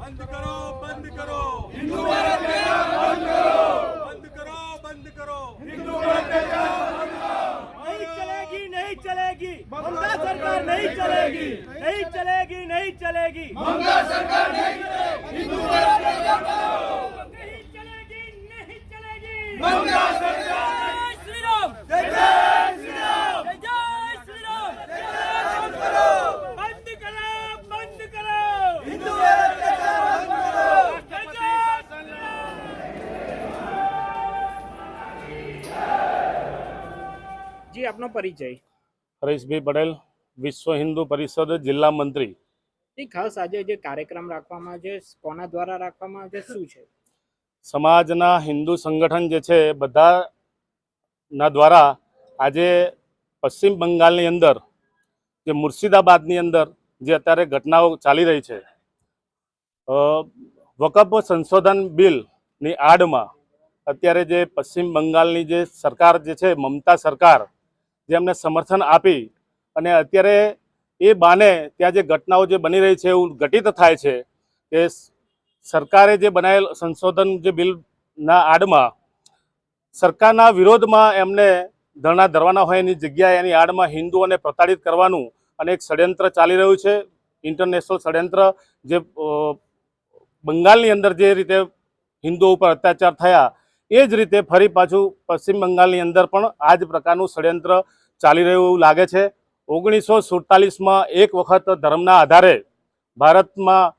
બંધ કરો બંધ કરો બંધ કરો બંધ કરો नहीं चलेगी नहीं चलेगी ममता सरकार नहीं चलेगी नहीं चलेगी नहीं चलेगी ममता सरकार नहीं चलेगी नहीं જી આપનો પરિચય. હરેશભાઈ પટેલ વિશ્વ હિન્દુ પરિષદ જિલ્લા મંત્રી. જી ખાસ આજે જે કાર્યક્રમ રાખવામાં છે કોના દ્વારા રાખવામાં છે શું છે? સમાજના હિન્દુ સંગઠન જે છે બધાના દ્વારા આજે પશ્ચિમ બંગાળની અંદર જે મુર્શિદાબાદની અંદર જે અત્યારે ઘટનાઓ ચાલી રહી છે વકફ સંશોધન બિલની આડમાં અત્યારે જે પશ્ચિમ બંગાળની જે સરકાર જે છે મમતા સરકાર જે એમને સમર્થન આપી અને અત્યારે એ બાને ત્યાં જે ઘટનાઓ જે બની રહી છે એવું ઘટિત થાય છે કે સરકારે જે બનાવેલ સંશોધન જે બિલના આડમાં સરકારના વિરોધમાં એમને ધરણા ધરવાના હોય એની જગ્યાએ એની આડમાં હિન્દુઓને પ્રતાડિત કરવાનું અને એક ષડયંત્ર ચાલી રહ્યું છે ઇન્ટરનેશનલ ષડયંત્ર જે બંગાળની અંદર જે રીતે હિન્દુઓ ઉપર અત્યાચાર થયા એ જ રીતે ફરી પાછું પશ્ચિમ બંગાળની અંદર પણ આ જ પ્રકારનું ષડયંત્ર ચાલી રહ્યું એવું લાગે છે. ઓગણીસો સુડતાલીસમાં એક વખત ધર્મના આધારે ભારતમાં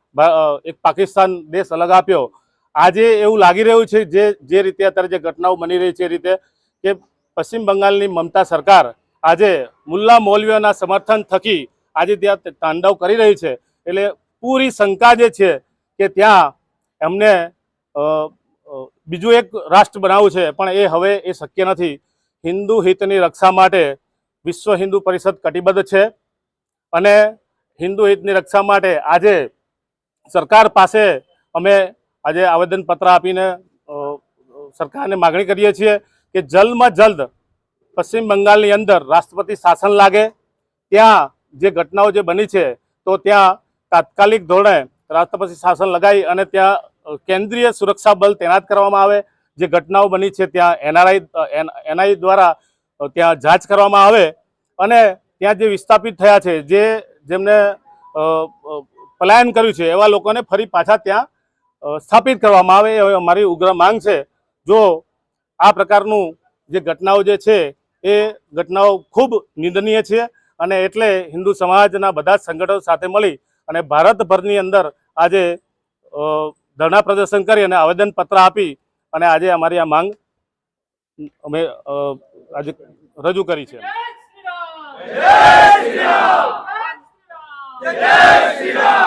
એક પાકિસ્તાન દેશ અલગ આપ્યો. આજે એવું લાગી રહ્યું છે જે જે રીતે અત્યારે જે ઘટનાઓ બની રહી છે એ રીતે કે પશ્ચિમ બંગાળની મમતા સરકાર આજે મુલ્લા મૌલવીઓના સમર્થન થકી આજે ત્યાં તાંડવ કરી રહી છે. એટલે પૂરી શંકા જે છે કે ત્યાં એમને બીજું એક રાષ્ટ્ર બનાવવું છે, પણ એ હવે એ શક્ય નથી. હિન્દુ હિતની રક્ષા માટે વિશ્વ હિન્દુ પરિષદ કટિબદ્ધ છે અને હિન્દુ હિતની રક્ષા માટે આજે સરકાર પાસે અમે આજે આવેદનપત્ર આપીને સરકારને માગણી કરીએ છીએ કે જલ્દમાં જલ્દ પશ્ચિમ બંગાળની અંદર રાષ્ટ્રપતિ શાસન લાગે, ત્યાં જે ઘટનાઓ જે બની છે, તો ત્યાં તાત્કાલિક ધોરણે રાષ્ટ્રપતિ શાસન લગાવી અને ત્યાં કેન્દ્રીય સુરક્ષા બલ તૈનાત કરવામાં આવે. જે ઘટનાઓ બની છે ત્યાં એનઆરઆઈ એનઆઈ દ્વારા ત્યાં જાંચ કરવામાં આવે અને ત્યાં જે વિસ્થાપિત થયા છે, જે જેમને પલાયન કર્યું છે, એવા લોકોને ફરી પાછા ત્યાં સ્થાપિત કરવામાં આવે એ અમારી ઉગ્ર માંગ છે. જો આ પ્રકારનું જે ઘટનાઓ જે છે, એ ઘટનાઓ ખૂબ નિંદનીય છે અને એટલે હિન્દુ સમાજના બધા સંગઠનો સાથે મળી અને ભારતભરની અંદર આજે ધરણા પ્રદર્શન કરી અને આવેદનપત્ર આપી અને આજે અમારી આ માંગ અમે આજે રજૂ કરી છે. જય શ્રી રામ!